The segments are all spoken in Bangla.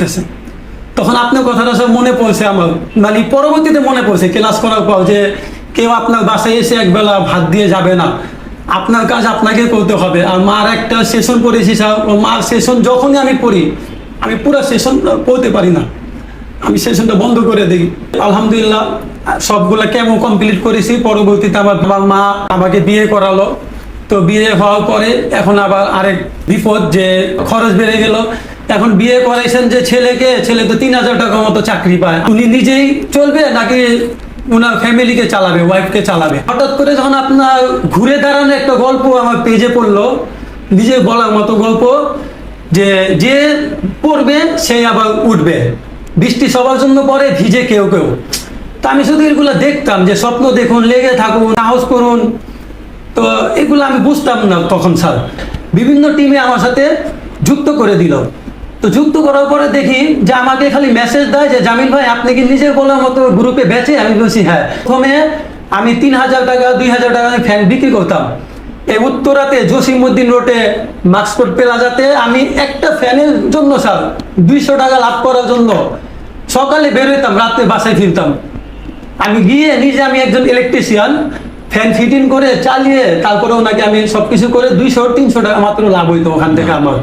করতেছে। তখন আপনার কথাটা সব মনে পড়ছে আমার। মানে পরবর্তীতে মনে পড়ছে ক্লাস করার পর যে কেউ আপনার বাসায় এসে একবেলা ভাত দিয়ে যাবে না। আপনার কাজ আপনাকে করতে হবে। আর মার একটা সেশন পড়েছি স্যার মার সেশন যখনই আমি পড়ি, আমি পুরো সেশন পড়তে পারি না। আমি সেশনটা বন্ধ করে দিই। আলহামদুলিল্লাহ, সবগুলা কেমন কমপ্লিট করেছি। পরবর্তীতে আমার আমার মা আমাকে বিয়ে করালো। তো বিয়ে হওয়ার পরে এখন আবার আরেক বিপদ যে খরচ বেড়ে গেল। এখন বিয়ে করাইছেন যে ছেলেকে ছেলে তো তিন হাজার টাকার মতো চাকরি পায়। উনি নিজেই চলবে নাকি ওনার ফ্যামিলিকে চালাবে ওয়াইফকে চালাবে? হঠাৎ করে যখন আপনার ঘুরে দাঁড়ানো একটা গল্প আমার পেজে পড়ল, নিজে বলার মতো গল্প, যে যে পড়বে সেই আবার উঠবে। বৃষ্টি সবার জন্য পরে ভিজে কেউ কেউ। তা আমি শুধু এগুলো দেখতাম, যে স্বপ্ন দেখুন, লেগে থাকুন, সাহস করুন। তো এগুলো আমি বুঝতাম না তখন, স্যার। বিভিন্ন টিমে আমার সাথে যুক্ত করে দিল। তো যুক্ত করার পরে দেখি যে আমাকে খালি মেসেজ দেয় যে, জামিল ভাই, আপনি কি নিজের বলার মতো গ্রুপে বেচে? আমি বলছি হ্যাঁ। প্রথমে আমি তিন হাজার টাকা, দুই হাজার টাকা ফ্যান বিক্রি করতাম। এই উত্তরাতে জসিমউদ্দিন রোডে মাক্সফোর্ড প্লাজাতে আমি একটা ফ্যানের জন্য, স্যার, দুইশো টাকা লাভ করার জন্য সকালে বেরোতাম রাতে বাসায় ফিরতাম। আমি গিয়ে নিজে আমি একজন ইলেকট্রিশিয়ান ফ্যান ফিটিং করে চালিয়ে তারপরে ওনাকে আমি সবকিছু করে দুইশো, তিনশো টাকা মাত্র লাভ হইতো ওখান থেকে আমার।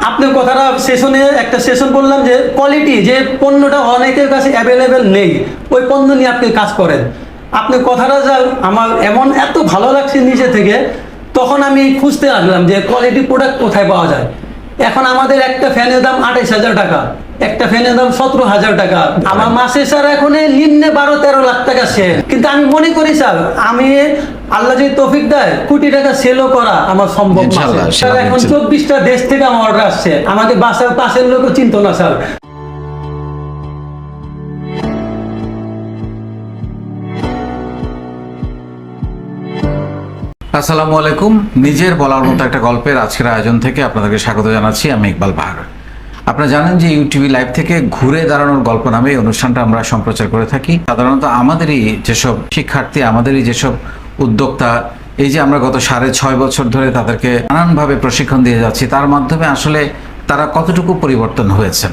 আপনার কথাটা সেশনে একটা সেশন বললাম যে কোয়ালিটি যে পণ্যটা অনেকের কাছে অ্যাভেলেবেল নেই, ওই পণ্য নিয়ে আপনি কাজ করেন। আপনার কথাটা যা আমার এমন এত ভালো লাগছে নিজে থেকে, তখন আমি খুঁজতে আসলাম যে কোয়ালিটি প্রোডাক্ট কোথায় পাওয়া যায়। এখন আমাদের একটা ফ্যানের দাম আঠাইশ হাজার টাকা। একটা ফ্যানের দাম সতেরো হাজার টাকা। আমার মাসে স্যার এখন নিম্নে বারো তেরো লাখ টাকা সেল কিন্তু আমি মনে করি স্যার আমি আল্লাহ যদি তৌফিক দেয় কোটি টাকা সেলও করা আমার সম্ভব স্যার এখন চব্বিশটা দেশ থেকে আমার অর্ডার আসছে। আমাকে বাসার পাশের লোকও চিন্ত না স্যার। আসসালামু আলাইকুম। নিজের বলার মতো একটা গল্পের আজকের আয়োজন থেকে আপনাদেরকে স্বাগত জানাচ্ছি। আমি ইকবাল বাহার আপনারা জানেন যে ইউটিভি লাইভ থেকে ঘুরে দাঁড়ানোর গল্প নামে এই অনুষ্ঠানটা আমরা সম্প্রচার করে থাকি। সাধারণত আমাদেরই যেসব শিক্ষার্থী, আমাদেরই যেসব উদ্যোক্তা, এই যে আমরা গত সাড়ে ছয় বছর ধরে তাদেরকে নানানভাবে প্রশিক্ষণ দিয়ে যাচ্ছি, তার মাধ্যমে আসলে তারা কতটুকু পরিবর্তন হয়েছেন,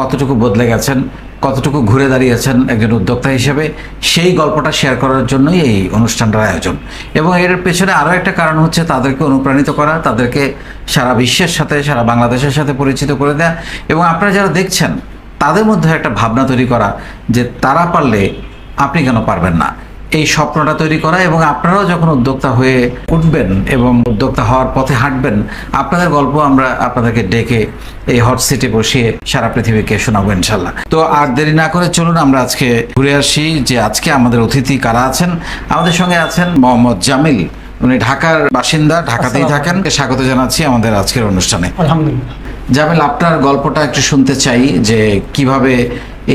কতটুকু বদলে গেছেন কতটুকু ঘুরে দাঁড়িয়েছেন একজন উদ্যোক্তা হিসেবে, সেই গল্পটা শেয়ার করার জন্যই এই অনুষ্ঠানটার আয়োজন। এবং এর পেছনে আরও একটা কারণ হচ্ছে তাদেরকে অনুপ্রাণিত করা, তাদেরকে সারা বিশ্বের সাথে, সারা বাংলাদেশের সাথে পরিচিত করে দেয়া। এবং আপনারা যারা দেখছেন, তাদের মধ্যে একটা ভাবনা তৈরি করা যে তারা পারলে আপনি কেন পারবেন না। এই স্বপ্নটা তৈরি করা এবং আপনারাও যখন উদ্যোক্তা হয়ে উঠবেন এবং উদ্যোক্তা হওয়ার পথে হাঁটবেন আপনাদের গল্প আমরা আপনাদেরকে ডেকে এই হট সিটে বসিয়ে সারা পৃথিবীকে শোনাবো ইনশাল্লাহ। তো আর দেরি না করে চলুন আমরা আজকে ঘুরে আসি যে আজকে আমাদের অতিথি কারা আছেন। আমাদের সঙ্গে আছেন মোহাম্মদ জামিল। উনি ঢাকার বাসিন্দা ঢাকাতেই থাকেন। স্বাগত জানাচ্ছি আমাদের আজকের অনুষ্ঠানে। আলহামদুলিল্লাহ। জামিল আপনার গল্পটা একটু শুনতে চাই যে কীভাবে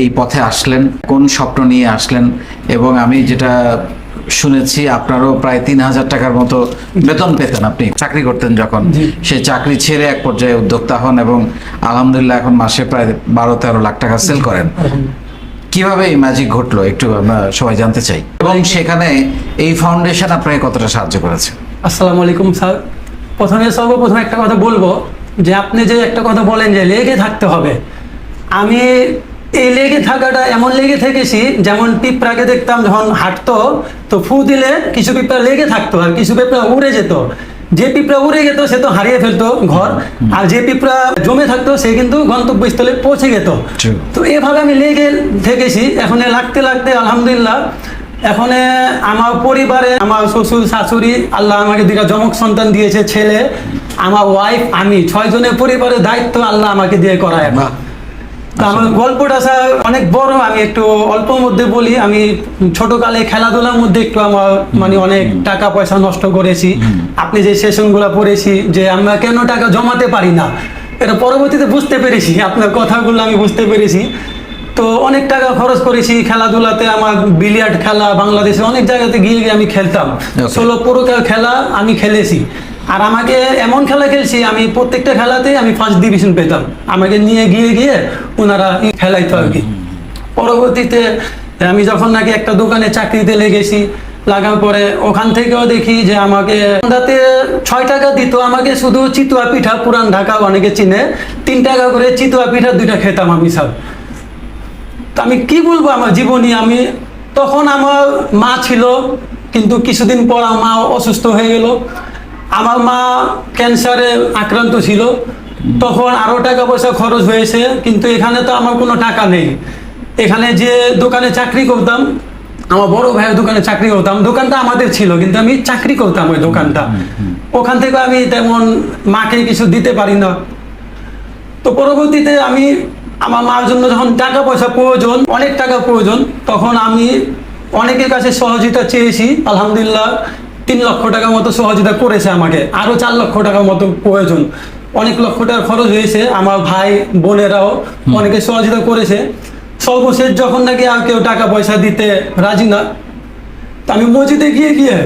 এই পথে আসলেন কোন স্বপ্ন নিয়ে আসলেন এবং আমি যেটা শুনেছি আপনারও প্রায় তিন হাজার টাকার মতো বেতন পেতেন আপনি চাকরি করতেন যখন। সেই চাকরি ছেড়ে এক পর্যায়ে উদ্যোক্তা হন এবং আলহামদুলিল্লাহ এখন মাসে প্রায় বারো তেরো লাখ টাকা সেল করেন। কীভাবে এই ম্যাজিক ঘটলো একটু আমরা সবাই জানতে চাই। এবং সেখানে এই ফাউন্ডেশন আপনাকে কতটা সাহায্য করেছে? আসসালামু আলাইকুম স্যার। প্রথমে সর্বপ্রথম একটা কথা বলব যে আপনি যে একটা কথা বলেন যে লেগে থাকতে হবে। আমি এই লেগে থাকাটা এমন লেগে থেকেছি যেমন পিঁপড়াকে দেখতাম যখন হাঁটতো তো ফু দিলে কিছু পিঁপড়া লেগে থাকতো আর কিছু পিঁপড়া উড়ে যেত। যে পিঁপড়া উড়ে যেত সে তো হারিয়ে ফেলতো ঘর আর যে পিঁপড়া জমে থাকতো সে কিন্তু গন্তব্যস্থলে পৌঁছে যেত তো এভাবে আমি লেগে থেকেছি এখন লাগতে লাগতে আলহামদুলিল্লাহ এখন আমার পরিবারে আমার শ্বশুর শাশুড়ি আল্লাহ আমাকে দুটা জমক সন্তান দিয়েছে ছেলে আমার ওয়াইফ আমি। ছয় জনের পরিবারের দায়িত্ব আল্লাহ আমাকে দিয়ে করায়। আমার গল্পটা স্যার অনেক বড় আমি একটু অল্প মধ্যে বলি। আমি ছোটকালে খেলাধুলার মধ্যে একটু আমার মানে অনেক টাকা পয়সা নষ্ট করেছি। আপনি যে সেশনগুলো পড়েছি যে আমরা কেন টাকা জমাতে পারি না এটা পরবর্তীতে বুঝতে পেরেছি। আপনার কথাগুলো আমি বুঝতে পেরেছি। তো অনেক টাকা খরচ করেছি খেলাধুলাতে আমার বিলিয়ার্ড খেলা বাংলাদেশে অনেক জায়গাতে গিয়ে গিয়ে আমি খেলতাম। ষোলো প্রকার খেলা আমি খেলেছি। আর আমাকে এমন খেলা খেলছি, আমি প্রত্যেকটা খেলাতে আমি ফার্স্ট ডিভিশন পেতাম। আমাকে নিয়ে গিয়ে গিয়ে ওনারা খেলাইতো আর কি। পরবর্তীতে আমি যখন নাকি একটা দোকানে চাকরিতে লেগেছি, লাগার পরে ওখান থেকেও দেখি যে আমাকে সন্ধ্যাতে ছয় টাকা দিত। আমাকে শুধু চিতুয়া পিঠা, পুরান ঢাকা অনেকে চিনে। তিন টাকা করে চিতুয়া পিঠা দুইটা খেতাম আমি সব তো আমি কি বলব আমার জীবনী? আমি, তখন আমার মা ছিল, কিন্তু কিছুদিন পর আমার মা অসুস্থ হয়ে গেল। আমার মা ক্যান্সারে আক্রান্ত ছিল। তখন আরও টাকা পয়সা খরচ হয়েছে কিন্তু এখানে তো আমার কোনো টাকা নেই। এখানে যে দোকানে চাকরি করতাম আমার বড় ভাইয়ের দোকানে চাকরি করতাম দোকানটা আমাদের ছিল কিন্তু আমি চাকরি করতাম ওই দোকানটা। ওখান থেকে আমি তেমন মাকে কিছু দিতে পারি না। তো পরবর্তীতে আমি আমার মার জন্য যখন টাকা পয়সা প্রয়োজন অনেক টাকা প্রয়োজন তখন আমি অনেকের কাছে সহযোগিতা চেয়েছি আলহামদুলিল্লাহ। তিন লক্ষ টাকার মতো সহযোগিতা করেছে আমাকে। আরও চার লক্ষ টাকার মতো প্রয়োজন। অনেক লক্ষ টাকা খরচ হয়েছে। আমার ভাই, বোনেরাও অনেকে সহযোগিতা করেছে। সর্বশেষ যখন নাকি আর কেউ টাকা পয়সা দিতে রাজি না, তা আমি মসজিদে গিয়ে গিয়ে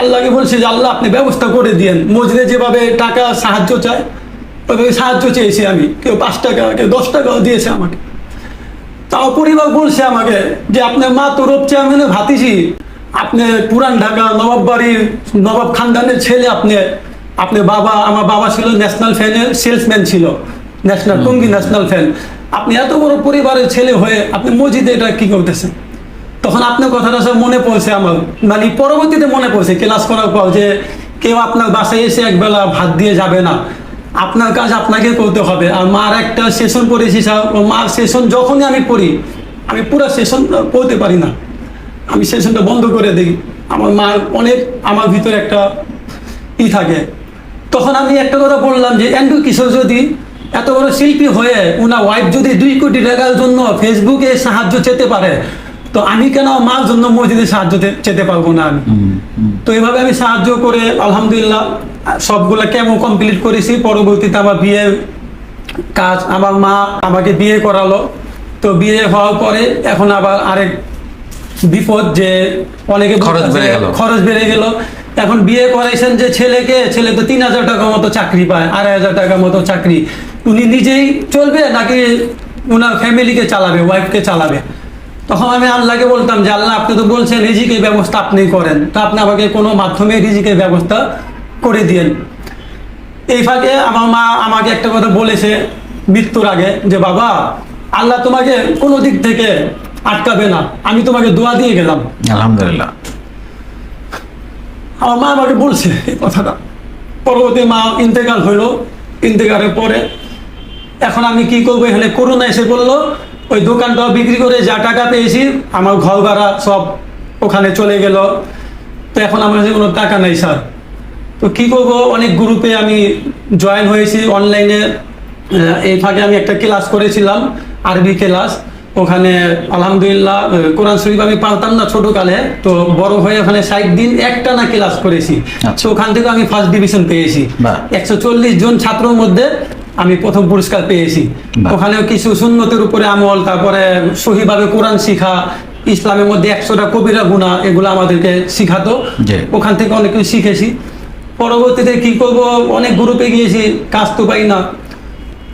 আল্লাহকে বলছি যে, আল্লাহ, আপনি ব্যবস্থা করে দিয়েন। মসজিদে যেভাবে টাকা সাহায্য চায়, ওইভাবে সাহায্য চেয়েছি আমি। কেউ পাঁচ টাকা, কেউ দশ টাকাও দিয়েছে আমাকে। তাও পরিবার বলছে আমাকে যে, আপনার মা তো রূপ চেয়ারম্যানের ভাতিজি। আপনি পুরান ঢাকা নবাব বাড়ির নবাব খানদানের ছেলে আপনি। আপনার বাবা আমার বাবা ছিল ন্যাশনাল ফ্যানের সেলসম্যান ছিল। ন্যাশনাল টঙ্গি ন্যাশনাল ফ্যান আপনি এত বড় পরিবারের ছেলে হয়ে আপনি মসজিদে এটা কি করতেছেন? তখন আপনার কথাটা সব মনে পড়ছে আমার। মানে পরবর্তীতে মনে পড়ছে ক্লাস করার পর যে কেউ আপনার বাসায় এসে একবেলা ভাত দিয়ে যাবে না। আপনার কাজ আপনাকে করতে হবে। আর মার একটা সেশন পড়েছি স্যার। মার সেশন যখনই আমি পড়ি আমি পুরো সেশন পড়তে পারি না। আমি সেশনটা বন্ধ করে দিই। আমার মার অনেক আমার ভিতরে একটা ই থাকে। তখন আমি একটা কথা বললাম যে অ্যান্ড্রু কিশোর যদি এত বড় শিল্পী হয়ে ওনার ওয়াইফ যদি দুই কোটি টাকার জন্য ফেসবুকে সাহায্য চেতে পারে তো আমি কেন মার জন্য মসজিদে সাহায্য চেতে পারব না আমি? তো এইভাবে আমি সাহায্য করে আলহামদুলিল্লাহ সবগুলা কেমন কমপ্লিট করেছি। পরবর্তীতে আমার বিয়ের কাজ আমার মা আমাকে বিয়ে করালো। তো বিয়ে হওয়ার পরে এখন আবার আরেক বিপদ যে অনেকে খরচ বেড়ে গেল। খরচ বেড়ে গেল। এখন বিয়ে করাইছেন যে ছেলেকে ছেলে তো তিন হাজার টাকা মতো চাকরি পায় আড়াই হাজার টাকা মতো চাকরি। উনি নিজেই চলবে নাকি ওনার ফ্যামিলিকে চালাবে ওয়াইফকে চালাবে? তখন আমি আল্লাহকে বলতাম যে আল্লাহ আপনি তো বলছেন রিজিকের ব্যবস্থা আপনি করেন। তো আপনি আমাকে কোনো মাধ্যমে রিজিকের ব্যবস্থা করে দিয়েন। এই ফাঁকে আমার মা আমাকে একটা কথা বলেছে মৃত্যুর আগে যে বাবা আল্লাহ তোমাকে কোনো দিক থেকে আটকাবে না। আমি তোমাকে দোয়া দিয়ে গেলাম। আলহামদুলিল্লাহ। আমার মা আমাকে বলছে এই কথাটা। পরবর্তী মা ইন্তেকাল হইল। ইন্তেকালের পরে এখন আমি কি করব? এখানে করোনা এসে বলল ওই দোকানটা বিক্রি করে যা টাকা পেয়েছি আমার ঘর ভাড়া সব ওখানে চলে গেল। তো এখন আমার কাছে কোনো টাকা নাই স্যার। তো কি করব? অনেক গ্রুপে আমি জয়েন হয়েছি। অনলাইনে এই ফাঁকে আমি একটা ক্লাস করেছিলাম আরবি ক্লাস। ওখানে আলহামদুলিল্লাহ কোরআন শরীফ আমি পারতাম না ছোটকালে তো বড় হয়ে ওখানে ষাট দিন একটা না ক্লাস করেছি। আচ্ছা। তো ওখান থেকে আমি ফার্স্ট ডিভিশন পেয়েছি। একশো চল্লিশ জন ছাত্রর মধ্যে আমি প্রথম পুরস্কার পেয়েছি। বাহ। ওখানেও কিছু সুন্নতের উপরে আমল তারপরে সহিভাবে কোরআন শিখা ইসলামের মধ্যে একশোটা কবিরা গুণা এগুলো আমাদেরকে শিখাতো। ওখান থেকে অনেক কিছু শিখেছি। পরবর্তীতে কি করব? অনেক গ্রুপে গিয়েছি কাজ তো পাই না।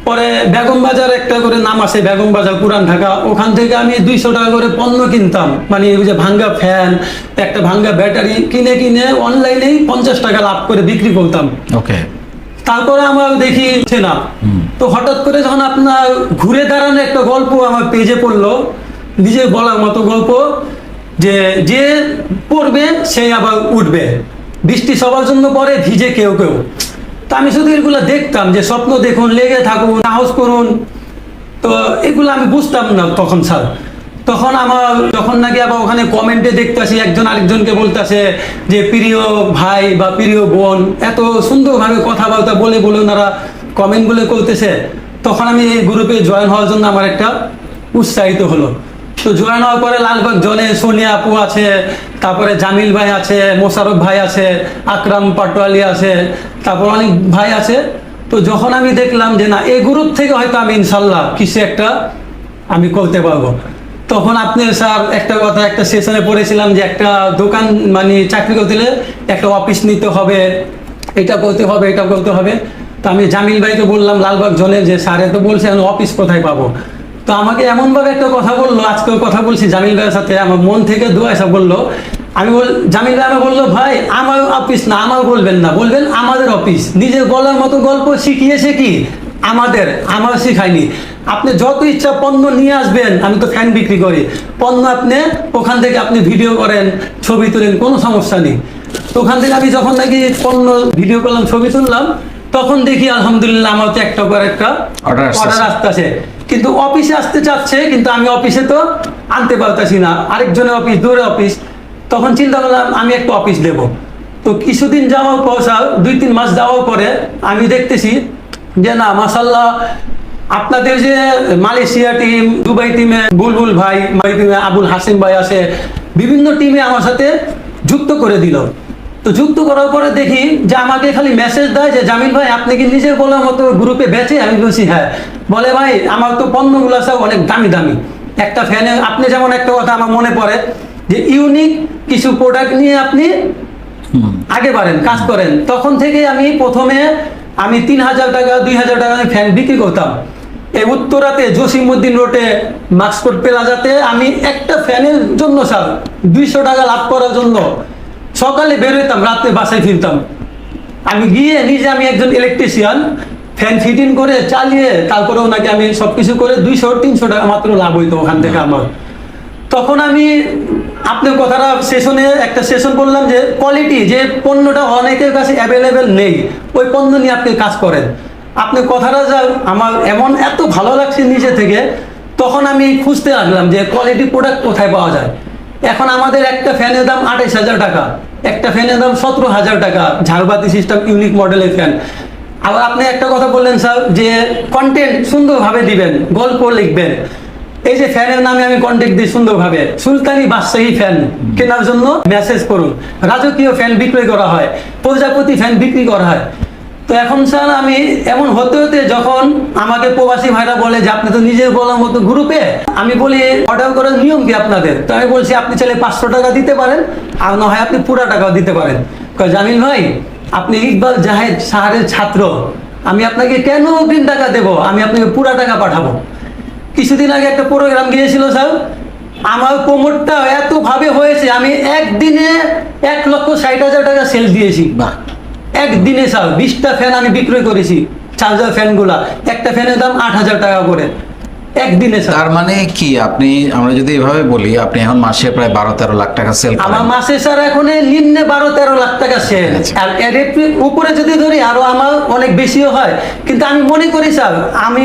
পরে বেগম বাজার একটা করে নাম আছে বেগম বাজার পুরান ঢাকা। ওখান থেকে আমি দুইশো টাকা করে পণ্য কিনতাম। মানে ওই যে ভাঙ্গা ফ্যান একটা ভাঙ্গা ব্যাটারি কিনে কিনে অনলাইনেই পঞ্চাশ টাকা লাভ করে বিক্রি করতাম। ওকে। তারপরে আমার দেখি না। তো হঠাৎ করে যখন আপনার ঘুরে দাঁড়ানো একটা গল্প আমার পেজে পড়ল নিজে বলার মতো গল্প যে যে পড়বে সে আবার উঠবে। বৃষ্টি সবার জন্য পরে ভিজে কেউ কেউ। তা আমি শুধু এগুলো দেখতাম, যে স্বপ্ন দেখুন, লেগে থাকুন, সাহস করুন। তো এগুলো আমি বুঝতাম না তখন, স্যার। তখন আমার, যখন নাকি আবার ওখানে কমেন্টে দেখতেছি, একজন আরেকজনকে বলতেছে যে, প্রিয় ভাই বা প্রিয় বোন, এত সুন্দরভাবে কথাবার্তা বলে বলে ওনারা কমেন্টগুলো করতেছে। তখন আমি এই গ্রুপে জয়েন হওয়ার জন্য আমার একটা উৎসাহিত হলো। তো জয়েন হওয়ার পরে লালবাগ জলে সোনিয়া আপু আছে, তারপরে জামিল ভাই আছে, মোশারফ ভাই আছে, আকরাম পাটোয়ালি আছে, তারপর অনেক ভাই আছে। তো যখন আমি দেখলাম যে না এই গ্রুপ থেকে হয়তো আমি ইনশাল্লাহ কিছু একটা আমি করতে পারব। তখন আপনি স্যার একটা কথা একটা সেশনে পড়েছিলাম যে একটা দোকান মানে চাকরি করতে হলে একটা অফিস নিতে হবে, এটা করতে হবে, এটা করতে হবে। তো আমি জামিল ভাইকে বললাম লালবাগ জলে যে স্যারে তো বলছে, আমি অফিস কোথায় পাবো? তো আমাকে এমনভাবে একটা কথা বলল আজকেও কথা বলছি জামিল ভাইয়ের সাথে আমার মন থেকে দোয়া এসে বলল। আমি বল জামিল ভাই আমাকে বলল ভাই আমার অফিস না আমার বলবেন না বলবেন আমাদের অফিস নিজের বলার মতো গল্প শিখিয়েছে কি? আমাদের আমার শিখায়নি। আপনি যত ইচ্ছা পণ্য নিয়ে আসবেন আমি তো ফ্যান বিক্রি করি। পণ্য আপনি ওখান থেকে আপনি ভিডিও করেন ছবি তোলেন কোনো সমস্যা নেই। তো ওখান থেকে আমি যখন নাকি পণ্য ভিডিও করলাম ছবি তুললাম তখন দেখি আলহামদুলিল্লাহ আমার তো একটা পর একটা। অর্ডার আসতেছে। কিন্তু অফিসে আসতে চাচ্ছে, কিন্তু আমি অফিসে তো আনতে পারতাছি না। আরেকজনের অফিস দূরে অফিস। তখন চিন্তা করলাম, আমি একটা অফিস দেব। তো কিছুদিন যাওয়ার পর দুই তিন মাস যাওয়ার পরে আমি দেখতেছি যে, না মাসাল্লাহ আপনাদের যে মালয়েশিয়া টিম, দুবাই টিমে বুলবুল ভাই টিমে আবুল হাসিম ভাই আছে, বিভিন্ন টিমে আমার সাথে যুক্ত করে দিল। তো যুক্ত করার পরে দেখি যে আমাকে খালি মেসেজ দেয় যে জামিল ভাই আপনি কি নিজের বলার মতো গ্রুপে বেচে? আমি বলছি হ্যাঁ। বলে ভাই আমার তো পণ্যগুলো সব অনেক দামি দামি। একটা ফ্যানে আপনি যেমন একটা কথা আমার মনে পড়ে যে ইউনিক কিছু প্রোডাক্ট নিয়ে আপনি আগে বাড়েন কাজ করেন। তখন থেকে আমি প্রথমে আমি তিন হাজার টাকা দুই হাজার টাকা ফ্যান বিক্রি করতাম। এই উত্তরাতে জসিমুদ্দিন রোডে মাস্কোট প্লাজাতে আমি একটা ফ্যানের জন্য স্যার দুইশো টাকা লাভ করার জন্য সকালে বেরোতাম রাতে বাসায় ফিরতাম। আমি গিয়ে নিজে আমি একজন ইলেকট্রিশিয়ান ফ্যান ফিটিং করে চালিয়ে তারপরে ওনাকে আমি সবকিছু করে দুইশো তিনশো টাকা মাত্র লাভ হইতো ওখান থেকে আমার। তখন আমি আপনার কথাটা সেশনে একটা সেশন বললাম যে কোয়ালিটি যে পণ্যটা অনেকের কাছে অ্যাভেলেবেল নেই ওই পণ্য নিয়ে আপনি কাজ করেন। আপনি কথাটা যা আমার এমন এত ভালো লাগছে নিজে থেকে তখন আমি খুঁজতে লাগলাম যে কোয়ালিটি প্রোডাক্ট কোথায় পাওয়া যায়। এখন আমাদের একটা ফ্যানের দাম আঠাইশ হাজার টাকা, একটা ফ্যানের দাম সতেরো হাজার টাকা, ঝাড়বাতি সিস্টেম ইউনিক মডেলের ফ্যান আবার আপনি একটা কথা বললেন স্যার যে কন্টেন্ট সুন্দরভাবে দিবেন, গল্প লিখবেন। এই যে ফ্যানের নামে আমি কন্ট্যাক্ট দিই সুন্দরভাবে, সুলতানি বাদশাহী ফ্যান কেনার জন্য মেসেজ করুন। রাজকীয় ফ্যান বিক্রি করা হয়, প্রজাপতি ফ্যান বিক্রি করা হয়। তো এখন স্যার, আমি এমন হতে হতে যখন আমাকে প্রবাসী ভাইরা বলে যে আপনি তো নিজের বলার মতো গ্রুপে আমি বলি অর্ডার করার নিয়ম কি আপনাদের? তো আমি বলছি, আপনি চাইলে পাঁচশো টাকা দিতে পারেন, আর না হয় আপনি পুরা টাকাও দিতে পারেন। জামিল ভাই, আপনি ইকবাল জাহেদ সাহারের ছাত্র। আমি আপনাকে কেন অগ্রিম টাকা দেবো? আমি আপনাকে পুরা টাকা পাঠাবো। কিছুদিন আগে একটা প্রোগ্রাম গিয়েছিল স্যার, আমার কোমরটা এতভাবে হয়েছে, আমি একদিনে এক লক্ষ ষাট হাজার টাকা সেল দিয়েছি। বাহ। একদিনে স্যার বিশটা ফ্যান আমি বিক্রয় করেছি চার্জার ফ্যানগুলা। একটা ফ্যানের দাম আট হাজার টাকা করে। একদিনে স্যার তার মানে কি? আপনি আমরা যদি এভাবে বলি আপনি এখন মাসে প্রায় বারো তেরো লাখ টাকা সেল আমার মাসে স্যার এখন নিম্নে বারো তেরো লাখ টাকা সেল আচ্ছা। আর এর উপরে যদি ধরি আরও আমার অনেক বেশিও হয়। কিন্তু আমি মনে করি স্যার আমি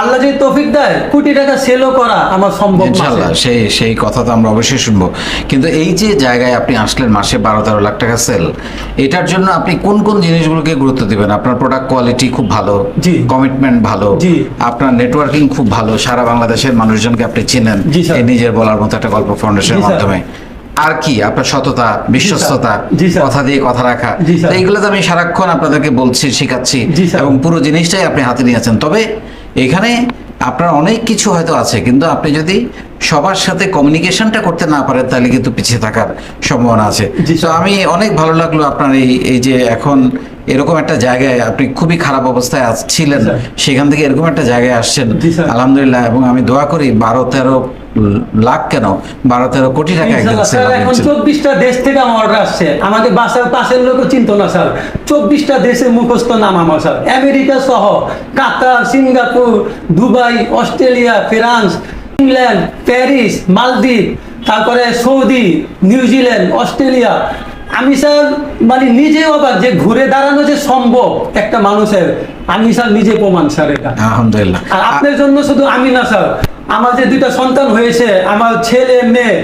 আল্লাহ যদি তৌফিক দেয় কোটি টাকা সেলও করা আমার সম্ভব মাসে। ইনশাল্লাহ সেই সেই কথা তো আমরা অবশ্যই শুনব। কিন্তু এই যে জায়গায় আপনি আসলেন মাসে বারো তেরো লাখ টাকা সেল এটার জন্য আপনি কোন কোন জিনিসগুলোকে গুরুত্ব দিবেন? আপনার প্রোডাক্ট কোয়ালিটি খুব ভালো কমিটমেন্ট ভালো আপনার নেটওয়ার্কিং খুব ভালো সারা বাংলাদেশের মানুষজনকে আপনি চিনেন জি, স্যার। এই নিজের বলার মতো একটা গল্প ফাউন্ডেশনের মাধ্যমে। আর কি আপনার সততা বিশ্বস্ততা। কথা দিয়ে কথা রাখা। এইগুলো তো আমি সারাক্ষণ আপনাদেরকে বলছি শেখাচ্ছি এবং পুরো জিনিসটাই আপনি হাতে নিয়েছেন। তবে এখানে আপনার অনেক কিছু হয়তো আছে কিন্তু আপনি যদি সবার সাথে কমিউনিকেশনটা করতে না পারেন তাহলে কিন্তু পিছিয়ে থাকার সম্ভাবনা আছে। তো আমি অনেক ভালো লাগল আপনার এই এই যে এখন এরকম একটা জায়গায় আপনি খুবই খারাপ অবস্থায় ছিলেন সেখান থেকে এরকম একটা জায়গায় আসছেন। আলহামদুলিল্লাহ এবং আমি দোয়া করি বারো তেরো লাখ কেন? বারো তেরো কোটি টাকা এখন চব্বিশটা দেশ থেকে আমার অর্ডার আসছে। আমাদের বাসার পাশের লোকও চিন্ত না স্যার। চব্বিশটা দেশের মুখস্থ নাম আমার স্যার। আমেরিকা সহ Qatar Singapore Dubai Australia France England Paris মালদ্বীপ তারপরে সৌদি নিউজিল্যান্ড অস্ট্রেলিয়া। আমি স্যার মানে নিজে অবাক যে ঘুরে দাঁড়ানো যে সম্ভব একটা মানুষের আমি স্যার নিজে প্রমাণ স্যার এটা। আলহামদুলিল্লাহ। আর আপনার জন্য শুধু আমি না স্যার আমার যে দুইটা সন্তান হয়েছে আমার ছেলে মেয়ে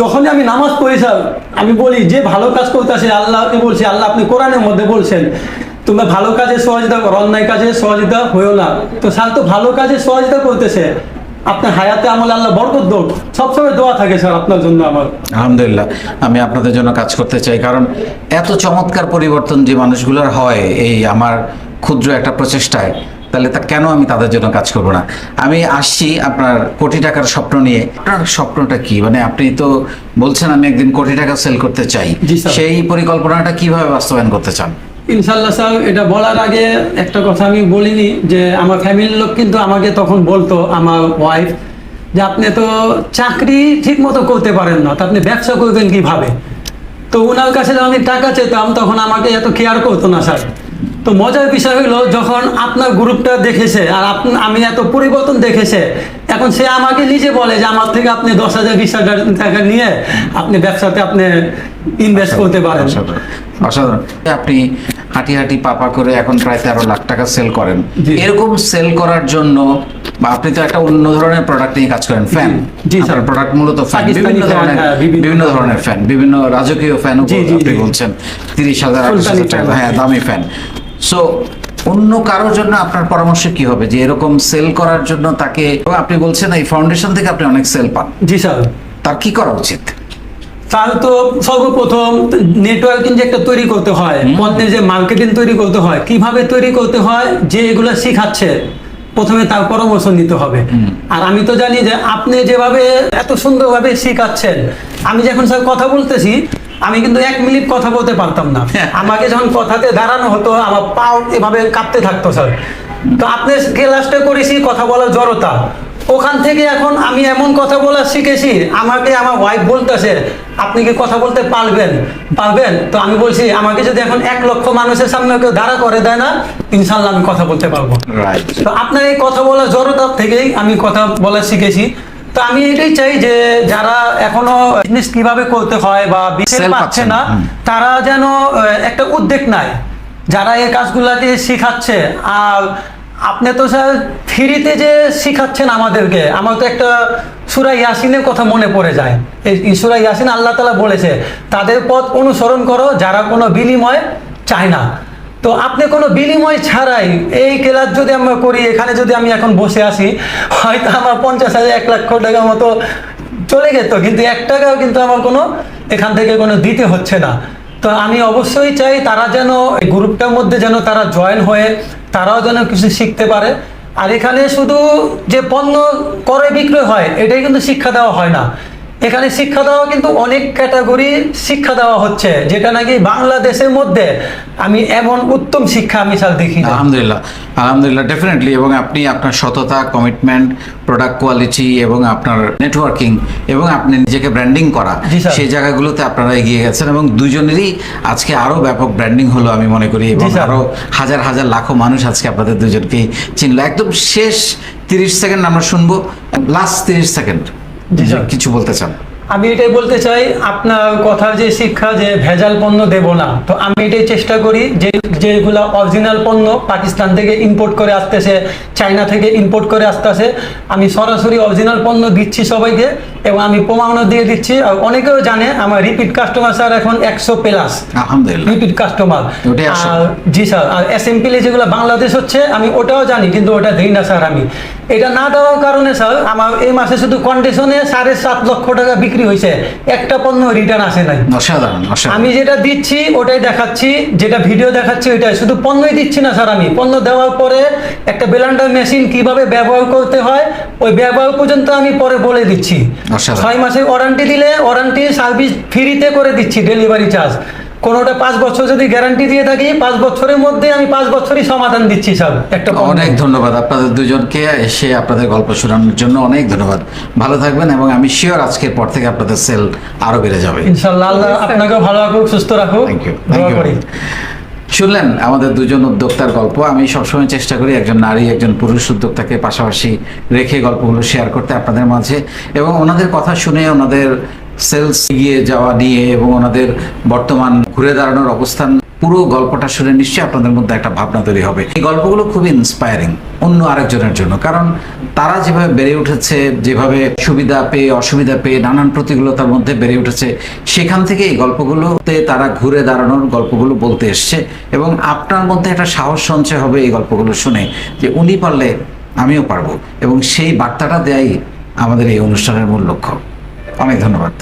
যখনই আমি নামাজ পড়ি স্যার আমি বলি যে ভালো কাজ করতেছে আল্লাহকে বলছি আল্লাহ আপনি কোরআনের মধ্যে বলছেন তোমরা ভালো কাজে সহযোগিতা করো অন্যায় কাজে সহযোগিতা হয়েও না। তো স্যার তো ভালো কাজে সহযোগিতা করতেছে। আপনার হায়াতে আমল আল্লাহ বরকত দোক। সবসময় দোয়া থাকে স্যার আপনার জন্য আমার। আলহামদুলিল্লাহ আমি আপনাদের জন্য কাজ করতে চাই কারণ এত চমৎকার পরিবর্তন যে মানুষগুলোর হয় এই আমার ক্ষুদ্র একটা প্রচেষ্টায় তাহলে তা কেন আমি তাদের জন্য কাজ করব না? আমি আসছি আপনার কোটি টাকার স্বপ্ন নিয়ে। আপনার স্বপ্নটা কি? মানে আপনি তো বলছেন আমি একদিন কোটি টাকা সেল করতে চাই। সেই পরিকল্পনাটা কীভাবে বাস্তবায়ন করতে চান? ইনশাল্লাহ স্যার, এটা বলার আগে একটা কথা আমি বলিনি যে আমার ফ্যামিলির লোক কিন্তু আমাকে তখন বলতো, আমার ওয়াইফ যে আপনি তো চাকরি ঠিক মতো করতে পারেন না, তো আপনি ব্যবসা করবেন কীভাবে? তো ওনার কাছে যখন টাকা চেতাম তখন আমাকে এত কেয়ার করতো না স্যার। তো মজার বিষয় হলো, যখন আপনার গ্রুপটা দেখেছে, আর আমি এত পরিবর্তন দেখেছে, এখন সে আমাকে নিজে বলে যে আমার থেকে আপনি দশ হাজার, বিশ হাজার টাকা নিয়ে আপনি ব্যবসাতে আপনি ইনভেস্ট করতে পারেন। অসাধারণ। আপনি হাঁটি হাঁটি পাপা করে এখন প্রায় তেরো লাখ টাকা সেল করেন। এরকম সেল করার জন্য বা আপনি তো একটা অন্য ধরনের প্রোডাক্ট নিয়ে কাজ করেন ফ্যান জি, স্যার। প্রোডাক্ট মূলত ফ্যান বিভিন্ন ধরনের বিভিন্ন ধরনের ফ্যান বিভিন্ন রাজকীয় ফ্যান আপনি বলছেন। তিরিশ হাজার টাকা। হ্যাঁ দামি ফ্যান সো অন্য কারোর জন্য আপনার পরামর্শ কি হবে? যে এরকম সেল করার জন্য তাকে আপনি বলছেন এই ফাউন্ডেশন থেকে আপনি অনেক সেল পান। জি স্যার তার কি করা উচিত? তাহলে তো সর্বপ্রথম নেটওয়ার্কিং যে একটা তৈরি করতে হয় পণ্যের যে মার্কেটিং তৈরি করতে হয় কীভাবে তৈরি করতে হয় যে এগুলো শিখাচ্ছে প্রথমে তার পরামর্শ নিতে হবে। আর আমি তো জানি যে আপনি যেভাবে এত সুন্দরভাবে শিখাচ্ছেন আমি যখন স্যার কথা বলতেছি আমি কিন্তু এক মিনিট কথা বলতে পারতাম না। আমাকে যখন কথাতে দাঁড়ানো হতো আমার পাও এভাবে কাঁপতে থাকতো স্যার। তো আপনি ক্লাসটা করেছি কথা বলার জড়তা ওখান থেকে এখন আমি এমন কথা বলা শিখেছি আমাকে আমার ওয়াইফ বলতেছে আপনি কি কথা বলতে পারবেন? পারবেন? তো আমি বলছি আমাকে যদি এখন এক লক্ষ মানুষের সামনে কেউ দাঁড়া করে দেয় না ইনশাল্লাহ আমি কথা বলতে পারব। তো আপনার এই কথা বলা জড়তা থেকেই আমি কথা বলা শিখেছি। তো আমি এটাই চাই যে যারা এখনও বিজনেস কীভাবে করতে হয় বা বিশেষ পাচ্ছে না তারা যেন একটা উদ্যোগ নেয়। যারা এই কাজগুলাকে শিখাচ্ছে আর আপনি তো স্যার ফ্রিতে যে শিখাচ্ছেন আমাদেরকে, আমার তো একটা সুরা ইয়াসিনের কথা মনে পড়ে যায়। এই সুরা ইয়াসিন আল্লাহ তালা বলেছে, তাদের পথ অনুসরণ করো, যারা কোনো বিনিময় চায় না। তো আপনি কোনো বিনিময় ছাড়াই এই ক্লাস যদি আমরা করি, এখানে যদি আমি এখন বসে আসি হয়তো আমার পঞ্চাশ হাজার, এক লক্ষ টাকা মতো চলে যেত কিন্তু এক টাকাও কিন্তু আমার কোনো এখান থেকে কোনো দিতে হচ্ছে না। তো আমি অবশ্যই চাই তারা যেন এই গ্রুপটার মধ্যে যেন তারা জয়েন হয়ে তারাও যেন কিছু শিখতে পারে। আর এখানে শুধু যে পণ্য করে বিক্রয় হয়, এটাই কিন্তু শিক্ষা দেওয়া হয় না। এখানে শিক্ষা দেওয়া কিন্তু অনেক ক্যাটাগরি শিক্ষা দেওয়া হচ্ছে যেটা নাকি বাংলাদেশের মধ্যে আমি এমন উত্তম শিক্ষা আমি স্যার দেখি আলহামদুলিল্লাহ আলহামদুলিল্লাহ ডেফিনেটলি এবং আপনি আপনার সততা কমিটমেন্ট প্রোডাক্ট কোয়ালিটি এবং আপনার নেটওয়ার্কিং এবং আপনি নিজেকে ব্র্যান্ডিং করা। সেই জায়গাগুলোতে আপনারা এগিয়ে গেছেন এবং দুজনেরই আজকে আরও ব্যাপক ব্র্যান্ডিং হলো আমি মনে করি এবং স্যার। আরও হাজার হাজার লাখো মানুষ আজকে আপনাদের দুজনকেই চিনলো একদম শেষ তিরিশ সেকেন্ড আমরা শুনব লাস্ট তিরিশ সেকেন্ড। কিছু বলতে চান। আমি এটাই বলতে চাই আপনার কথার যে শিক্ষা যে ভেজাল পণ্য দেব না তো আমি এটাই চেষ্টা করি যে যেগুলা অরিজিনাল পণ্য পাকিস্তান থেকে ইম্পোর্ট করে আসতেছে চায়না থেকে ইম্পোর্ট করে আসতেছে আমি সরাসরি অরিজিনাল পণ্য দিচ্ছি সবাইকে এবং আমি প্রমাণও দিয়ে দিচ্ছি। আর অনেকেও জানে আমার রিপিট কাস্টমার স্যার এখন একশো প্লাস রিপিট কাস্টমার আর জি স্যার আর এস এম যেগুলো বাংলাদেশ হচ্ছে আমি ওটাও জানি কিন্তু ওটা দিই না স্যার আমি। এটা না দেওয়ার কারণে স্যার আমার এই মাসে শুধু কন্ডিশনে সাড়ে সাত লক্ষ টাকা বিক্রি হয়েছে। একটা পণ্য রিটার্ন আসে নাই। অসাধারণ আমি যেটা দিচ্ছি ওটাই দেখাচ্ছি যেটা ভিডিও দেখাচ্ছি ওইটাই। শুধু পণ্যই দিচ্ছি না স্যার আমি। পণ্য দেওয়ার পরে একটা বেলান্ডার মেশিন কীভাবে ব্যবহার করতে হয় ওই ব্যবহার পর্যন্ত আমি পরে বলে দিচ্ছি। ছয় মাসের ওয়ারান্টি দিলে ওয়ারান্টি সার্ভিস ফ্রিতে করে দিচ্ছি ডেলিভারি চার্জ কোনোটা পাঁচ বছর যদি গ্যারান্টি দিয়ে থাকি পাঁচ বছরের মধ্যে আমি পাঁচ বছরই সমাধান দিচ্ছি স্যার। একটা অনেক ধন্যবাদ আপনাদের দুজনকে এসে আপনাদের গল্প শোনানোর জন্য অনেক ধন্যবাদ। ভালো থাকবেন এবং আমি শিওর আজকের পর থেকে আপনাদের সেল আরও বেড়ে যাবে। ইনশাল্লাহ আল্লাহ আপনাকেও ভালো রাখুক সুস্থ রাখুক। থ্যাংক ইউ থ্যাংক ইউ শুনলেন আমাদের দুজন উদ্যোক্তার গল্প। আমি সবসময় চেষ্টা করি একজন নারী একজন পুরুষ উদ্যোক্তাকে পাশাপাশি রেখে গল্পগুলো শেয়ার করতে আপনাদের মাঝে এবং ওনাদের কথা শুনে ওনাদের সেলস এগিয়ে যাওয়া নিয়ে এবং ওনাদের বর্তমান ঘুরে দাঁড়ানোর অবস্থান, পুরো গল্পটা শুনে নিশ্চয়ই আপনাদের মধ্যে একটা ভাবনা তৈরি হবে। এই গল্পগুলো খুবই ইন্সপায়ারিং অন্য আরেকজনের জন্য। কারণ তারা যেভাবে বেড়ে উঠেছে, যেভাবে সুবিধা পেয়ে, অসুবিধা পেয়ে, নানান প্রতিকূলতার মধ্যে বেড়ে উঠেছে, সেখান থেকে এই গল্পগুলোতে তারা ঘুরে দাঁড়ানোর গল্পগুলো বলতে এসছে এবং আপনার মধ্যে একটা সাহস সঞ্চয় হবে এই গল্পগুলো শুনে যে উনি পারলে আমিও পারব এবং সেই বার্তাটা দেয়াই আমাদের এই অনুষ্ঠানের মূল লক্ষ্য। অনেক ধন্যবাদ।